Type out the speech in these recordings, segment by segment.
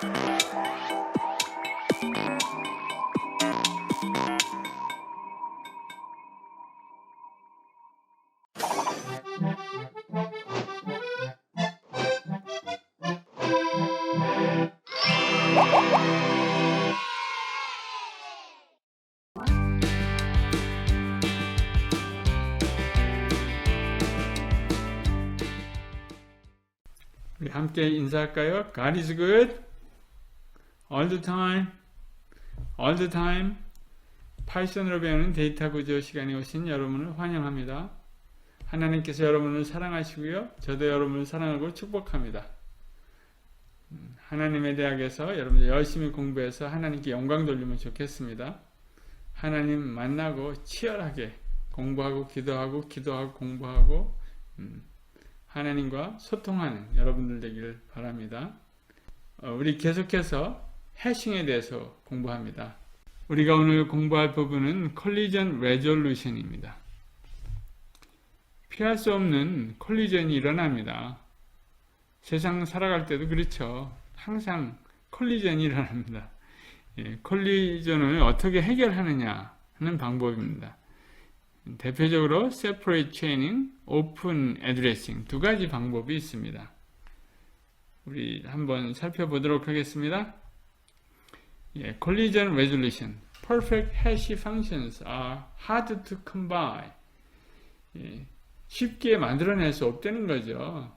우리 함께 인사할까요? God is good all the time, all the time. 파이썬으로 배우는 데이터 구조 시간에 오신 여러분을 환영합니다. 하나님께서 여러분을 사랑하시고요. 저도 여러분을 사랑하고 축복합니다. 음, 하나님의 대학에서 여러분들 열심히 공부해서 하나님께 영광 돌리면 좋겠습니다. 하나님 만나고 치열하게 공부하고 기도하고 기도하고 공부하고 음, 하나님과 소통하는 여러분들 되기를 바랍니다. 어, 우리 계속해서 해싱에 대해서 공부합니다. 우리가 오늘 공부할 부분은 컬리전 레졸루션입니다. 피할 수 없는 컬리전이 일어납니다. 세상 살아갈 때도 그렇죠. 항상 컬리전이 일어납니다. 예, 컬리전을 어떻게 해결하느냐 하는 방법입니다. 대표적으로 separate chaining, open addressing 두 가지 방법이 있습니다. 우리 한번 살펴보도록 하겠습니다. 예, collision resolution. Perfect hash functions are hard to combine. 예, 쉽게 만들어낼 수 없다는 거죠.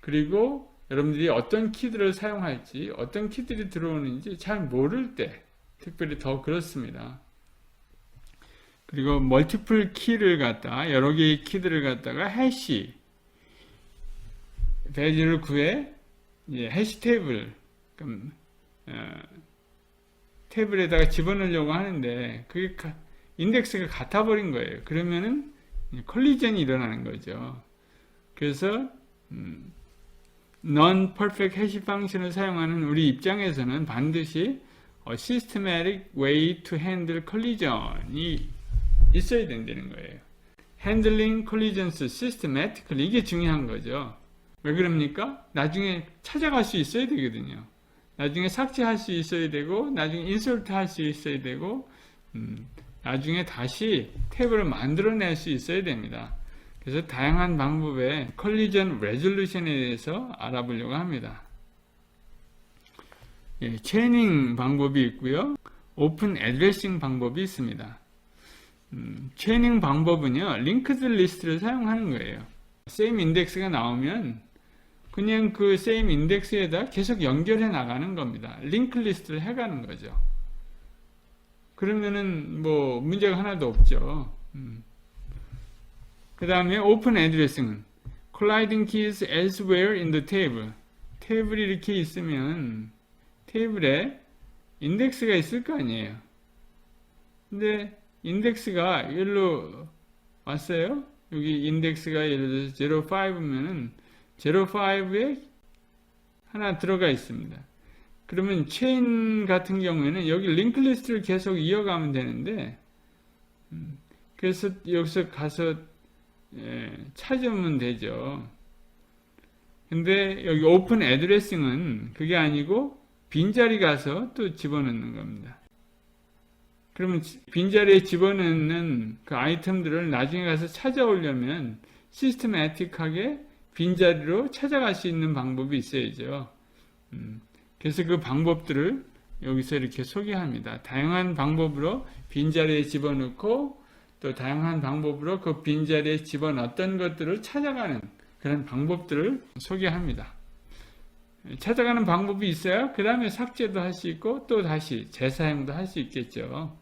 그리고 여러분들이 어떤 키들을 사용할지, 어떤 키들이 들어오는지 잘 모를 때, 특별히 더 그렇습니다. 그리고 멀티플 키를 갖다 여러 개의 키들을 갖다가 해시 배지를 구해 예, 해시 테이블 그럼, 어, 테이블에다가 집어넣으려고 하는데 그게 가, 인덱스가 같아 버린 거예요. 그러면은 컬리전이 일어나는 거죠. 그래서 음, non-perfect hash function을 사용하는 우리 입장에서는 반드시 어, systematic way to handle collision이 있어야 된다는 거예요. handling collisions systematically 이게 중요한 거죠. 왜 그럽니까? 나중에 찾아갈 수 있어야 되거든요. 나중에 삭제할 수 있어야 되고 나중에 인설트 할 수 있어야 되고 음, 나중에 다시 탭을 만들어낼 수 있어야 됩니다. 그래서 다양한 방법의 컬리전 레졸루션에 대해서 알아보려고 합니다. 예, 체이닝 방법이 있고요. 오픈 애드레싱 방법이 있습니다. 음, 체이닝 방법은요, 링크드 리스트를 사용하는 거예요. same 인덱스가 나오면 그냥 그 same 인덱스에다 계속 연결해 나가는 겁니다. 링크 리스트를 해가는 거죠. 그러면은 뭐 문제가 하나도 없죠. 음. 그 다음에 open addressing은 colliding keys elsewhere in the table. 테이블이 이렇게 있으면 테이블에 인덱스가 있을 거 아니에요. 근데 인덱스가 일로 왔어요. 여기 인덱스가 예를 들어서 05면은 05에 하나 들어가 있습니다. 그러면 체인 같은 경우에는 여기 링크 리스트를 계속 이어가면 되는데 음, 그래서 여기서 가서 예, 찾으면 되죠. 근데 여기 오픈 애드레싱은 그게 아니고 빈자리 가서 또 집어넣는 겁니다. 그러면 빈자리에 집어넣는 그 아이템들을 나중에 가서 찾아오려면 시스템에틱하게 빈자리로 찾아갈 수 있는 방법이 있어야죠. 음, 그래서 그 방법들을 여기서 이렇게 소개합니다. 다양한 방법으로 빈자리에 집어넣고 또 다양한 방법으로 그 빈자리에 집어넣었던 것들을 찾아가는 그런 방법들을 소개합니다. 찾아가는 방법이 있어야 그 다음에 삭제도 할 수 있고 또 다시 재사용도 할 수 있겠죠.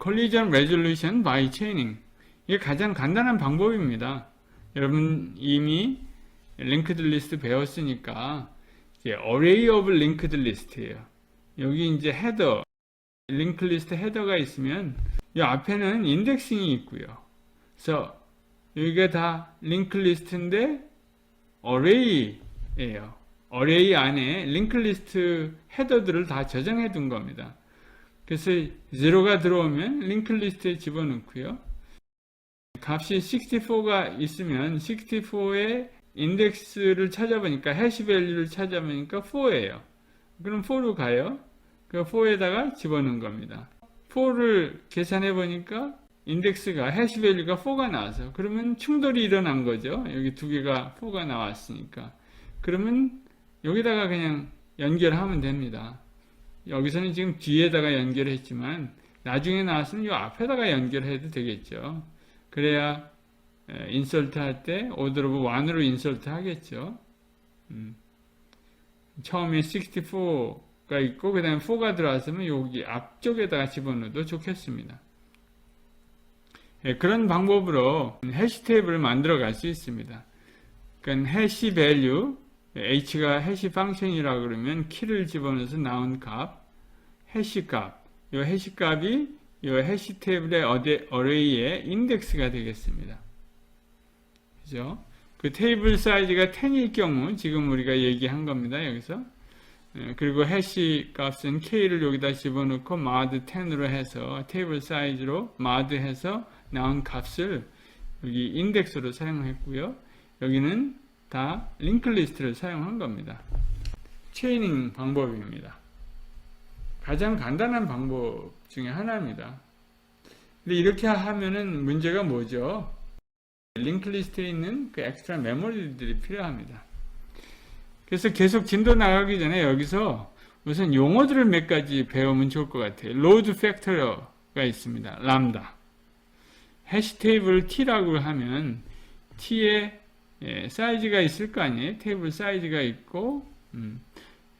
collision resolution by chaining 이게 가장 간단한 방법입니다. 여러분 이미 linked list 배웠으니까 이제 array of linked list예요. 여기 이제 헤더 링크 리스트 헤더가 있으면 이 앞에는 인덱싱이 있고요. 그래서 여기가 다 링크 리스트인데 array예요. array 안에 링크 리스트 헤더들을 다 저장해 둔 겁니다. 그래서 0가 들어오면 링크 리스트에 집어넣고요. 값이 64가 있으면 64의 인덱스를 찾아보니까 해시 밸류를 찾아보니까 4예요. 그럼 4로 가요. 그 4에다가 집어넣은 겁니다. 4를 계산해 보니까 인덱스가 해시 밸류가 4가 나와서 그러면 충돌이 일어난 거죠. 여기 두 개가 4가 나왔으니까. 그러면 여기다가 그냥 연결하면 됩니다. 여기서는 지금 뒤에다가 연결했지만 나중에 나왔으면 이 앞에다가 연결해도 되겠죠. 그래야 인설트 할때 오더 오브 1으로 인설트 하겠죠. 음. 처음에 64가 있고 그 다음에 4가 들어왔으면 여기 앞쪽에다가 집어넣어도 좋겠습니다. 예, 그런 방법으로 해시 테이블을 만들어 갈 수 있습니다. 그러니까 해시 밸류 h가 해시 펑션이라고 그러면 키를 집어넣어서 나온 값, 해시 값. 이 해시 값이 이 해시 테이블의 어디 어레이의 인덱스가 되겠습니다. 그죠? 그 테이블 사이즈가 10일 경우 지금 우리가 얘기한 겁니다. 여기서. 예, 그리고 해시 값은 k를 여기다 집어넣고 mod 10으로 해서 테이블 사이즈로 mod 해서 나온 값을 여기 인덱스로 사용했고요. 여기는 다 링크 리스트를 사용한 겁니다. 체이닝 방법입니다. 가장 간단한 방법 중에 하나입니다. 근데 이렇게 하면은 문제가 뭐죠? 링크 리스트에 있는 그 엑스트라 메모리들이 필요합니다. 그래서 계속 진도 나가기 전에 여기서 우선 용어들을 몇 가지 배우면 좋을 것 같아요. 로드 팩터가 있습니다. 람다. 해시 테이블 t라고 하면 t에 예, 사이즈가 있을 거 아니에요. 테이블 사이즈가 있고 음,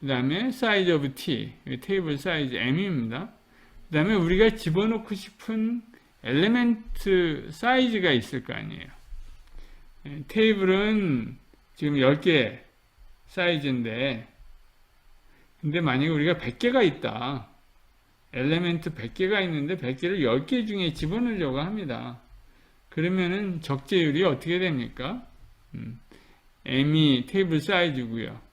그 다음에 사이즈 오브 t 테이블 사이즈 m입니다. 그 다음에 우리가 집어넣고 싶은 엘리멘트 사이즈가 있을 거 아니에요. 예, 테이블은 지금 10개 사이즈인데 근데 만약에 우리가 100개가 있다. 엘리멘트 100개가 있는데 100개를 10개 중에 집어넣으려고 합니다. 그러면은 적재율이 어떻게 됩니까? 음, m이 테이블 사이즈고요.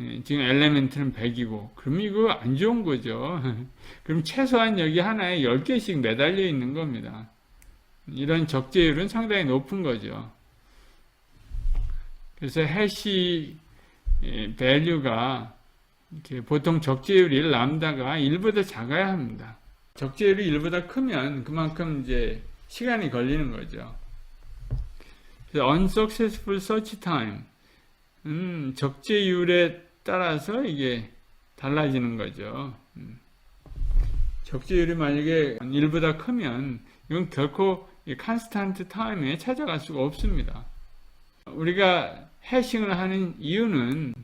예, 지금 엘리멘트는 100이고 그럼 이거 안 좋은 거죠. 그럼 최소한 여기 하나에 10개씩 매달려 있는 겁니다. 이런 적재율은 상당히 높은 거죠. 그래서 해시 밸류가 보통 적재율이 람다가 1보다 작아야 합니다. 적재율이 1보다 크면 그만큼 이제 시간이 걸리는 거죠. 그래서 unsuccessful search time 음, 적재율에 따라서 이게 달라지는 거죠. 음. 적재율이 만약에 1보다 크면 이건 결코 컨스탄트 타임에 찾아갈 수가 없습니다. 우리가 해싱을 하는 이유는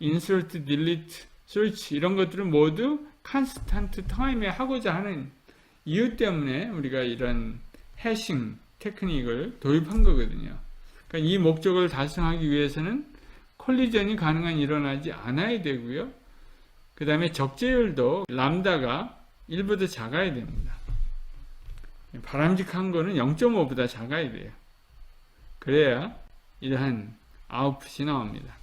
insert, delete, search 이런 것들은 모두 컨스탄트 타임에 하고자 하는 이유 때문에 우리가 이런 해싱 테크닉을 도입한 거거든요. 그러니까 이 목적을 달성하기 위해서는 콜리전이 가능한 일어나지 않아야 되고요. 그 다음에 적재율도 람다가 1보다 작아야 됩니다. 바람직한 거는 0.5보다 작아야 돼요. 그래야 이러한 아웃풋이 나옵니다.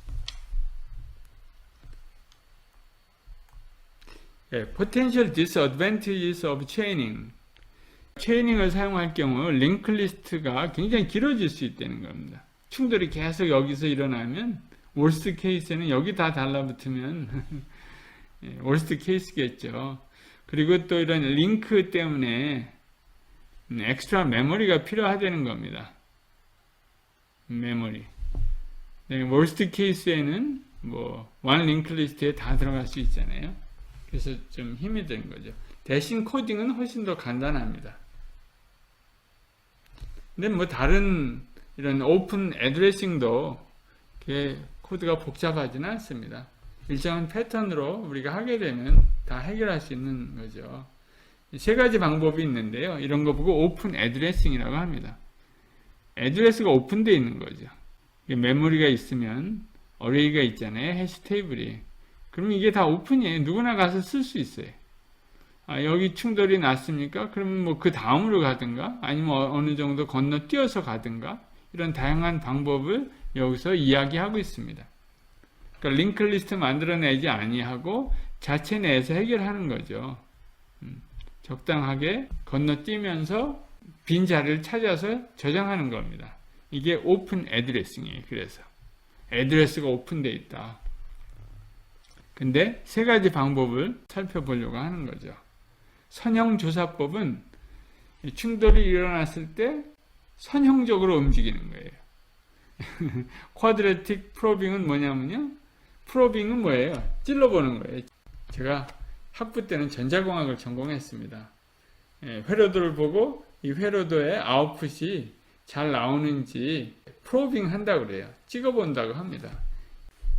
예, potential disadvantages of chaining. 체이닝을 사용할 경우 링크 리스트가 굉장히 길어질 수 있다는 겁니다. 충돌이 계속 여기서 일어나면 월스트 케이스는 여기 다 달라붙으면 예, 월스트 케이스겠죠. 그리고 또 이런 링크 때문에 엑스트라 메모리가 필요하다는 겁니다. 메모리. 네, 월스트 케이스에는 뭐원 링크 리스트에 다 들어갈 수 있잖아요. 그래서 좀 힘이 드는 거죠. 대신 코딩은 훨씬 더 간단합니다. 근데 뭐 다른 이런 오픈 애드레싱도 코드가 복잡하지는 않습니다. 일정한 패턴으로 우리가 하게 되면 다 해결할 수 있는 거죠. 세 가지 방법이 있는데요. 이런 거 보고 오픈 애드레싱이라고 합니다. 애드레스가 오픈되어 있는 거죠. 메모리가 있으면 어레이가 있잖아요. 해시 테이블이. 그럼 이게 다 오픈이에요. 누구나 가서 쓸 수 있어요. 아, 여기 충돌이 났습니까? 그러면 뭐 그 다음으로 가든가 아니면 어, 어느 정도 건너뛰어서 가든가 이런 다양한 방법을 여기서 이야기하고 있습니다. 그러니까 링크 리스트 만들어내지 아니하고 자체 내에서 해결하는 거죠. 음, 적당하게 건너뛰면서 빈 자리를 찾아서 저장하는 겁니다. 이게 오픈 애드레싱이에요. 그래서 애드레스가 오픈되어 있다. 근데 세 가지 방법을 살펴보려고 하는 거죠. 선형조사법은 이 충돌이 일어났을 때 선형적으로 움직이는 거예요. 쿼드레틱 프로빙은 뭐냐면요. 프로빙은 뭐예요? 찔러보는 거예요. 제가 학부 때는 전자공학을 전공했습니다. 예, 회로도를 보고 이 회로도의 아웃풋이 잘 나오는지 프로빙 한다고 그래요. 찍어본다고 합니다.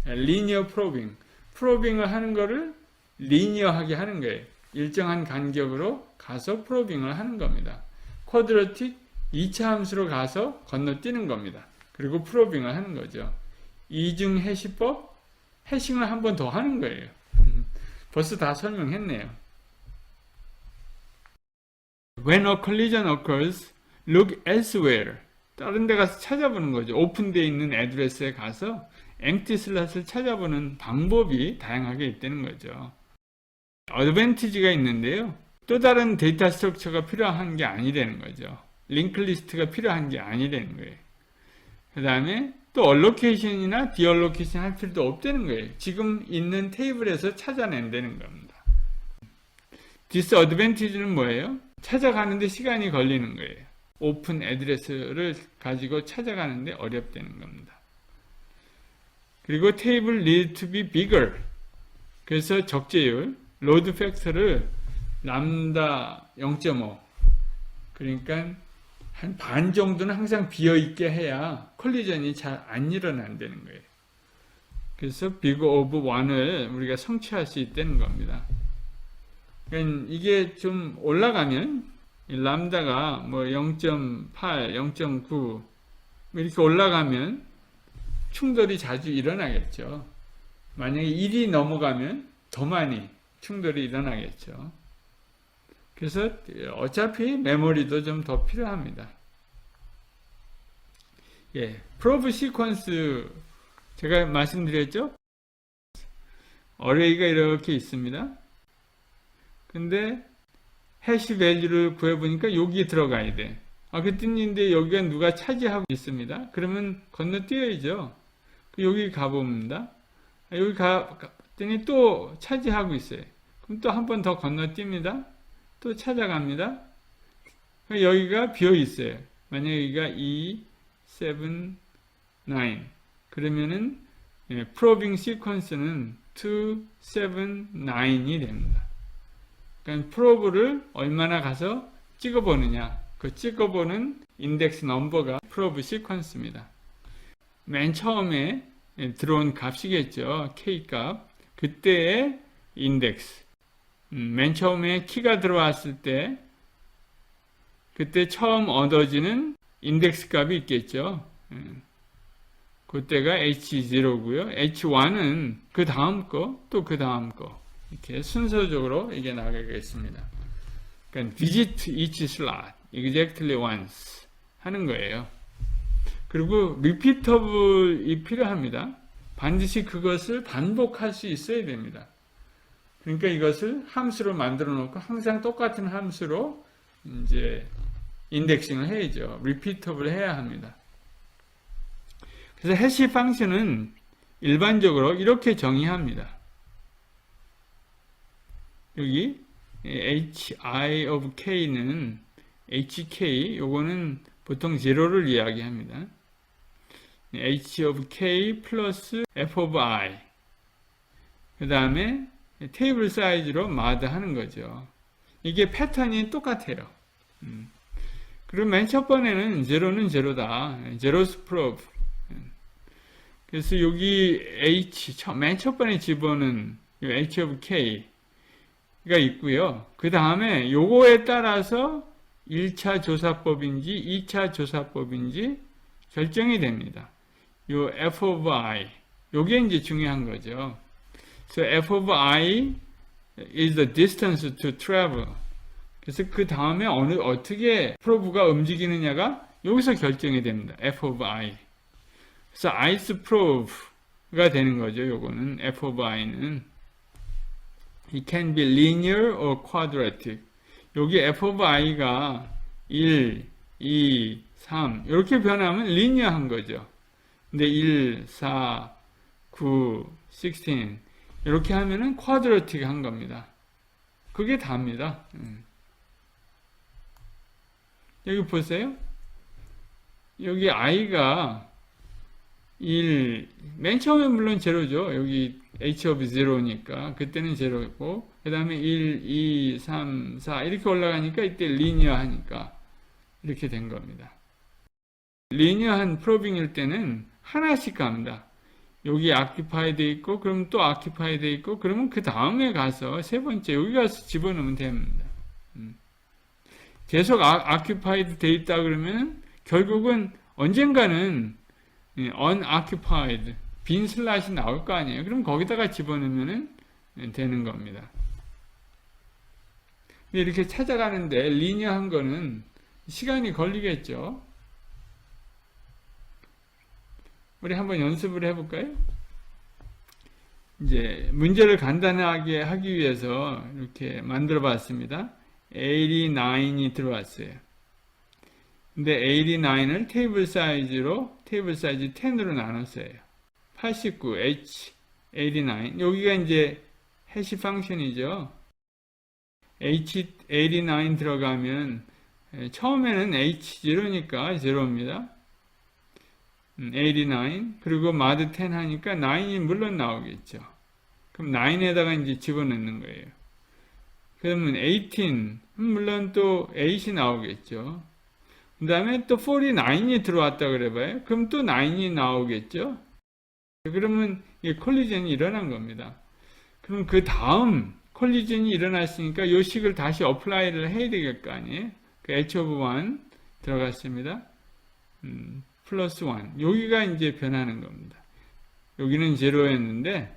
리니어 프로빙. 프로빙을 하는 거를 리니어하게 하는 거예요. 일정한 간격으로 가서 프로빙을 하는 겁니다. 쿼드러틱 2차 함수로 가서 건너뛰는 겁니다. 그리고 프로빙을 하는 거죠. 이중 해시법 해싱을 한 번 더 하는 거예요. 벌써 다 설명했네요. When a collision occurs, look elsewhere. 다른 데 가서 찾아보는 거죠. 오픈되어 있는 애드레스에 가서 empty 슬롯을 찾아보는 방법이 다양하게 있다는 거죠. 어드밴티지가 있는데요. 또 다른 데이터 스트럭처가 필요한 게 아니라는 거죠. 링크 리스트가 필요한 게 아니라는 거예요. 그 다음에 또 얼로케이션이나 디얼로케이션 할 필요도 없다는 거예요. 지금 있는 테이블에서 찾아낸다는 겁니다. 디스어드밴티지는 뭐예요? 찾아가는데 시간이 걸리는 거예요. 오픈 애드레스를 가지고 찾아가는데 어렵다는 겁니다. 그리고 테이블 need to be bigger. 그래서 적재율, 로드 팩터를 람다 0.5 그러니까 한 반 정도는 항상 비어 있게 해야 콜리전이 잘 안 일어난다는 거예요. 그래서 비거 오브 1을 우리가 성취할 수 있다는 겁니다. 그러니까 이게 좀 올라가면 이 람다가 뭐 0.8, 0.9 이렇게 올라가면 충돌이 자주 일어나겠죠. 만약에 1이 넘어가면 더 많이 충돌이 일어나겠죠. 그래서 어차피 메모리도 좀 더 필요합니다. 예, 프로브 시퀀스 제가 말씀드렸죠? 어레이가 이렇게 있습니다. 근데 해시 밸류를 구해보니까 여기에 들어가야 돼. 아, 그랬더니 여기가 누가 차지하고 있습니다. 그러면 건너뛰어야죠. 여기 가봅니다. 아, 여기 가, 갔더니 또 차지하고 있어요. 그럼 또 한 번 더 건너뜁니다. 또 찾아갑니다. 여기가 비어 있어요. 만약 여기가 2, 7, 9. 그러면은 예, 프로빙 시퀀스는 2, 7, 9이 됩니다. 그러니까 프로브를 얼마나 가서 찍어보느냐. 그 찍어보는 인덱스 넘버가 프로브 시퀀스입니다. 맨 처음에 들어온 값이겠죠. K 값. 그때의 인덱스. 음, 맨 처음에 키가 들어왔을 때 그때 처음 얻어지는 인덱스 값이 있겠죠. 음, 그때가 H0고요. H1은 그 다음 거, 또 그 다음 거. 이렇게 순서적으로 이게 나가겠습니다. 그러니까 visit each slot exactly once 하는 거예요. 그리고 repeatable이 필요합니다. 반드시 그것을 반복할 수 있어야 됩니다. 그러니까 이것을 함수로 만들어 놓고 항상 똑같은 함수로 이제 인덱싱을 해야죠. repeatable 해야 합니다. 그래서 해시 펑션은 일반적으로 이렇게 정의합니다. 여기 hi of k는 hk 요거는 보통 제로를 이야기합니다. h of k 플러스 f of i 그 다음에 테이블 사이즈로 마드 하는 거죠. 이게 패턴이 똑같아요. 음. 그리고 맨 첫 번에는 제로는 제로다. 제로스 프로브. 그래서 여기 h 맨 첫 번에 집어는 h of k 가 있고요. 그 다음에 요거에 따라서 1차 조사법인지 2차 조사법인지 결정이 됩니다. 요 f of i 요게 이제 중요한 거죠. So f of i is the distance to travel. 그래서 그 다음에 어느 어떻게 프로브가 움직이느냐가 여기서 결정이 됩니다. f of i. 그래서 ice probe가 되는 거죠. 요거는 f of i는 It can be linear or quadratic. 여기 f of i가 1, 2, 3 이렇게 변하면 리니어한 거죠. 근데 1, 4, 9, 16 이렇게 하면은 쿼드러틱 한 겁니다. 그게 답니다. 음. 여기 보세요. 여기 i가 1, 맨 처음에 물론 제로죠. 여기 h of 0니까 그때는 제로고 그 다음에 1, 2, 3, 4 이렇게 올라가니까 이때 리니어 하니까 이렇게 된 겁니다. 리니어한 프로빙일 때는 하나씩 갑니다. 여기 아키파이 돼 있고 그럼 또 아키파이 돼 있고 그러면 그 다음에 가서 세 번째 여기 가서 집어넣으면 됩니다. 음. 계속 아, 아키파이드 돼 있다 그러면 결국은 언젠가는 예, unoccupied 빈 슬롯이 나올 거 아니에요. 그럼 거기다가 집어넣으면 되는 겁니다. 이렇게 찾아가는데 리니어한 거는 시간이 걸리겠죠. 우리 한번 연습을 해볼까요? 이제 문제를 간단하게 하기 위해서 이렇게 만들어 봤습니다. 89이 들어왔어요. 근데 89을 테이블 사이즈로 테이블 사이즈 10으로 나눴어요. 89 h 89 여기가 이제 해시 펑션이죠. h 89 들어가면 에, 처음에는 h0니까 0입니다. 89 그리고 마드 10 하니까 9이 물론 나오겠죠. 그럼 9에다가 이제 집어넣는 거예요. 그러면 18 물론 또 8이 나오겠죠. 그 다음에 또 49이 들어왔다 그래봐요. 그럼 또 9이 나오겠죠. 그러면 이 콜리전이 일어난 겁니다. 그럼 그 다음 콜리전이 일어났으니까 요 식을 다시 어플라이를 해야 되겠 거 아니에요. 그 h of 1 들어갔습니다. 음, 플러스 1. 여기가 이제 변하는 겁니다. 여기는 제로였는데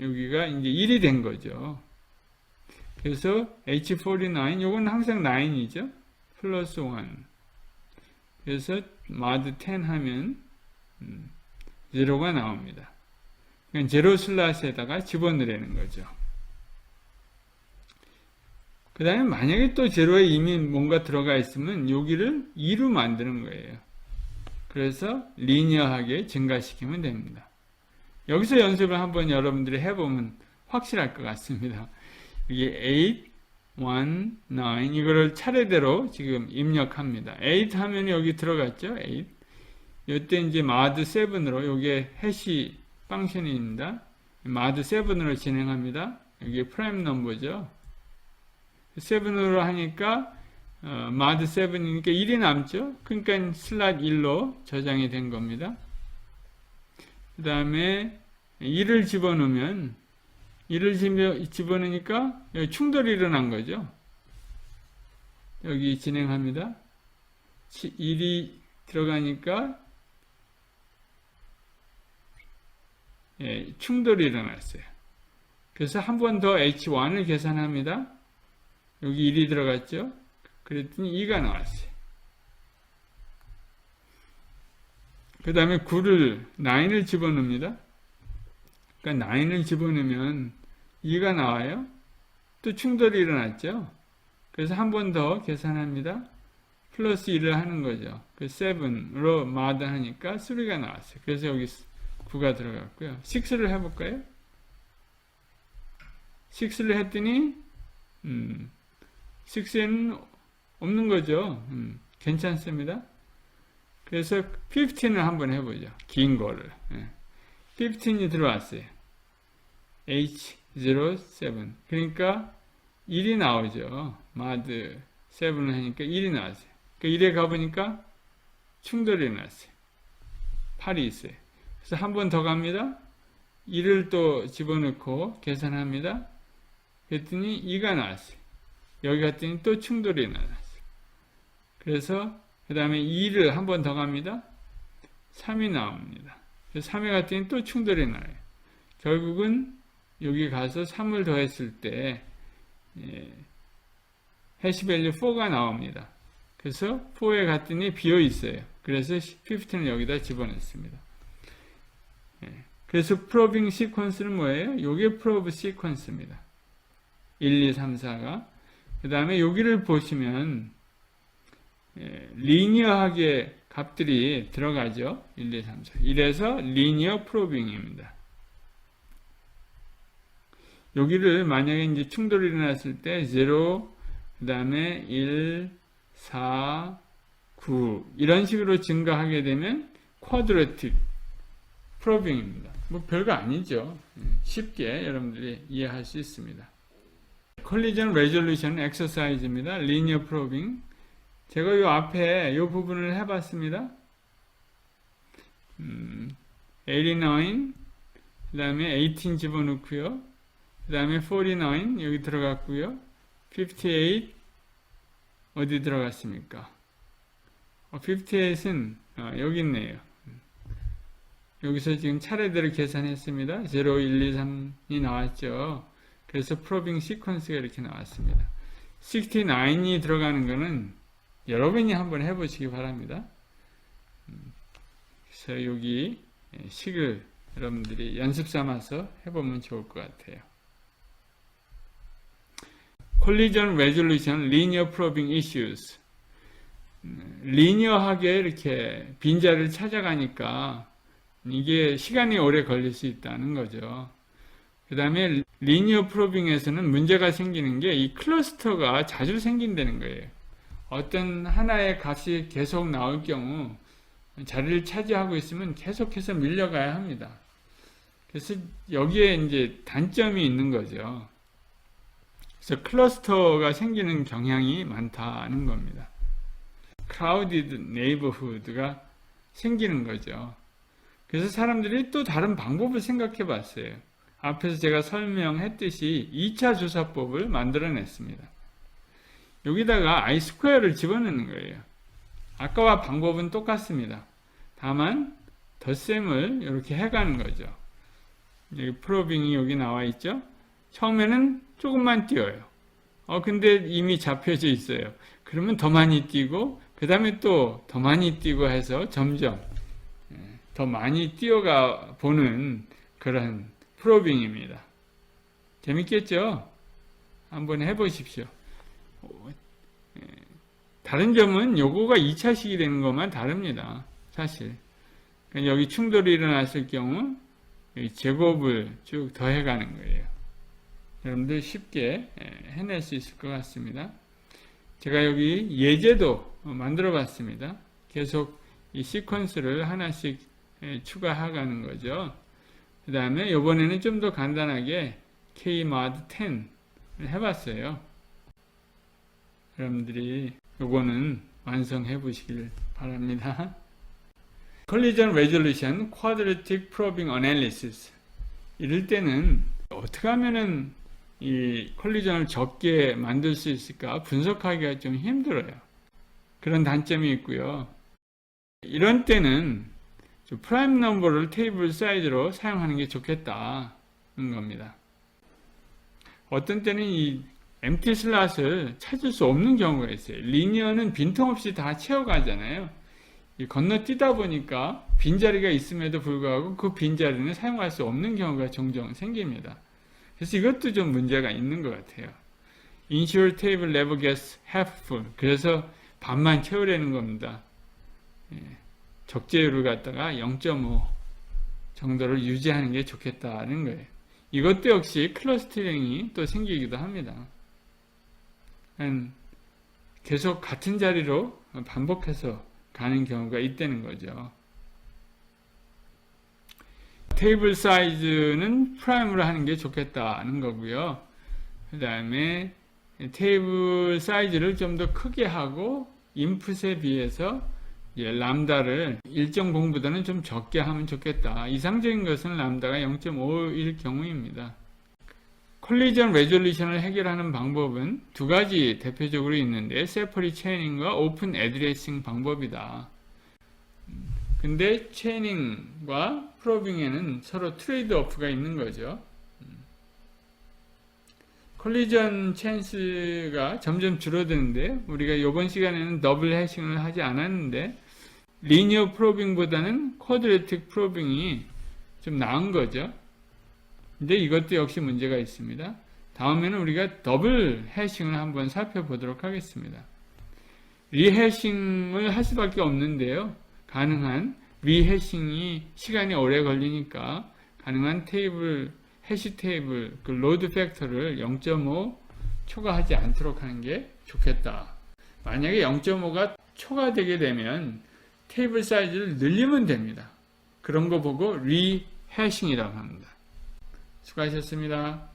여기가 이제 1이 된 거죠. 그래서 H49, 요건 항상 9이죠. 플러스 1. 그래서 마드 10 하면 음, 제로가 나옵니다. 그냥 제로 슬롯에다가 집어넣으라는 거죠. 그 다음에 만약에 또 제로에 이미 뭔가 들어가 있으면 여기를 2로 만드는 거예요. 그래서 리니어하게 증가시키면 됩니다. 여기서 연습을 한번 여러분들이 해보면 확실할 것 같습니다. 이게 8, 1, 9 이거를 차례대로 지금 입력합니다. 8 하면 여기 들어갔죠? 8 이때 이제 마드 7으로 이게 해시 펑션입니다. 마드 7으로 진행합니다. 이게 프라임 넘버죠. 7으로 하니까 어, 마드 7이니까 1이 남죠. 그러니까 슬롯 1로 저장이 된 겁니다. 그 다음에 1을 집어넣으면 1을 집어넣으니까 충돌이 일어난 거죠. 여기 진행합니다. 1이 들어가니까 예, 충돌이 일어났어요. 그래서 한 번 더 H1을 계산합니다. 여기 1이 들어갔죠. 그랬더니 2가 나왔어요. 그 다음에 9를, 9을 집어넣습니다. 그러니까 9을 집어넣으면 2가 나와요. 또 충돌이 일어났죠. 그래서 한 번 더 계산합니다. 플러스 1을 하는 거죠. 그 7으로 마드 하니까 3가 나왔어요. 그래서 여기 9가 들어갔고요. 6를 해볼까요? 6를 했더니 음, 6에는 없는 거죠. 음, 괜찮습니다. 그래서 15을 한번 해보죠. 긴 거를. 예. 15이 들어왔어요. H07. 그러니까 1이 나오죠. 마드 7을 하니까 1이 나왔어요. 그러니까 1에 가보니까 충돌이 났어요. 8이 있어요. 그래서 한 번 더 갑니다. 1을 또 집어넣고 계산합니다. 그랬더니 2가 나왔어요. 여기 갔더니 또 충돌이 나왔어요. 그래서 그 다음에 2를 한 번 더 갑니다. 3이 나옵니다. 3에 갔더니 또 충돌이 나요. 결국은 여기 가서 3을 더했을 때 예, 해시 밸류 4가 나옵니다. 그래서 4에 갔더니 비어 있어요. 그래서 15를 여기다 집어넣습니다. 예, 그래서 프로빙 시퀀스는 뭐예요? 요게 프로브 시퀀스입니다. 1, 2, 3, 4가 그 다음에 여기를 보시면 예, 리니어하게 값들이 들어가죠. 1, 2, 3, 4. 이래서 리니어 프로빙입니다. 여기를 만약에 이제 충돌이 일어났을 때 0, 그 다음에 1, 4, 9 이런 식으로 증가하게 되면 쿼드레틱 프로빙입니다. 뭐 별거 아니죠. 예, 쉽게 여러분들이 이해할 수 있습니다. 컬리전 레졸루션 엑서사이즈입니다. 리니어 프로빙. 제가 요 앞에 요 부분을 해봤습니다. 음, 89, 그 다음에 18 집어넣고요. 그 다음에 49 여기 들어갔고요. 58 어디 들어갔습니까? 어, 58은 어, 여기 있네요. 여기서 지금 차례대로 계산했습니다. 0, 1, 2, 3이 나왔죠. 그래서 프로빙 시퀀스가 이렇게 나왔습니다. 69이 들어가는 거는 여러분이 한번 해보시기 바랍니다. 음, 그래서 여기 식을 여러분들이 연습 삼아서 해보면 좋을 것 같아요. 콜리전 레졸루션 리니어 프로빙 이슈스 리니어하게 이렇게 빈자를 찾아가니까 이게 시간이 오래 걸릴 수 있다는 거죠. 그 다음에 리니어 프로빙에서는 문제가 생기는 게 이 클러스터가 자주 생긴다는 거예요. 어떤 하나의 값이 계속 나올 경우 자리를 차지하고 있으면 계속해서 밀려가야 합니다. 그래서 여기에 이제 단점이 있는 거죠. 그래서 클러스터가 생기는 경향이 많다는 겁니다. crowded neighborhood가 생기는 거죠. 그래서 사람들이 또 다른 방법을 생각해 봤어요. 앞에서 제가 설명했듯이 2차 조사법을 만들어냈습니다. 여기다가 i 스퀘어를 집어넣는 거예요. 아까와 방법은 똑같습니다. 다만 덧셈을 이렇게 해가는 거죠. 여기 프로빙이 여기 나와 있죠. 처음에는 조금만 띄어요. 어 근데 이미 잡혀져 있어요. 그러면 더 많이 띄고 그 다음에 또 더 많이 띄고 해서 점점 예, 더 많이 뛰어가 보는 그런 프로빙입니다. 재밌겠죠? 한번 해보십시오. 예, 다른 점은 요거가 2차식이 되는 것만 다릅니다. 사실. 그러니까 여기 충돌이 일어났을 경우 제곱을 쭉 더해가는 거예요. 여러분들 쉽게 예, 해낼 수 있을 것 같습니다. 제가 여기 예제도 만들어 봤습니다. 계속 이 시퀀스를 하나씩 예, 추가하가는 거죠. 그 다음에 이번에는 좀 더 간단하게 Kmod 10을 해봤어요. 여러분들이 요거는 완성해 보시길 바랍니다. Collision Resolution Quadratic Probing Analysis 이럴 때는 어떻게 하면은 이 컬리전을 적게 만들 수 있을까 분석하기가 좀 힘들어요. 그런 단점이 있고요. 이런 때는 프라임 넘버를 테이블 사이즈로 사용하는 게 좋겠다는 겁니다. 어떤 때는 이 empty 슬롯을 찾을 수 없는 경우가 있어요. 리니어는 빈틈없이 다 채워가잖아요. 건너뛰다 보니까 빈자리가 있음에도 불구하고 그 빈자리는 사용할 수 없는 경우가 종종 생깁니다. 그래서 이것도 좀 문제가 있는 것 같아요. Ensure table never gets half full. 그래서 반만 채우려는 겁니다. 예, 적재율을 갖다가 0.5 정도를 유지하는 게 좋겠다는 거예요. 이것도 역시 클러스터링이 또 생기기도 합니다. 계속 같은 자리로 반복해서 가는 경우가 있다는 거죠. 테이블 사이즈는 프라임으로 하는 게 좋겠다는 거고요. 그 다음에 테이블 사이즈를 좀 더 크게 하고 인풋에 비해서 람다를 일정 공보다는 좀 적게 하면 좋겠다. 이상적인 것은 람다가 0.5일 경우입니다. 콜리전 레졸루션을 해결하는 방법은 두 가지 대표적으로 있는데 세퍼리 체이닝과 오픈 애드레싱 방법이다. 근데 체이닝과 프로빙에는 서로 트레이드 오프가 있는 거죠. 콜리전 찬스가 점점 줄어드는데 우리가 이번 시간에는 더블 해싱을 하지 않았는데 리니어 프로빙보다는 쿼드레틱 프로빙이 좀 나은 거죠. 근데 이것도 역시 문제가 있습니다. 다음에는 우리가 더블 해싱을 한번 살펴보도록 하겠습니다. 리해싱을 할 수밖에 없는데요. 가능한 리해싱이 시간이 오래 걸리니까 가능한 테이블 해시 테이블 그 로드 팩터를 0.5 초과하지 않도록 하는 게 좋겠다. 만약에 0.5가 초과되게 되면 테이블 사이즈를 늘리면 됩니다. 그런 거 보고 리해싱이라고 합니다. 수고하셨습니다.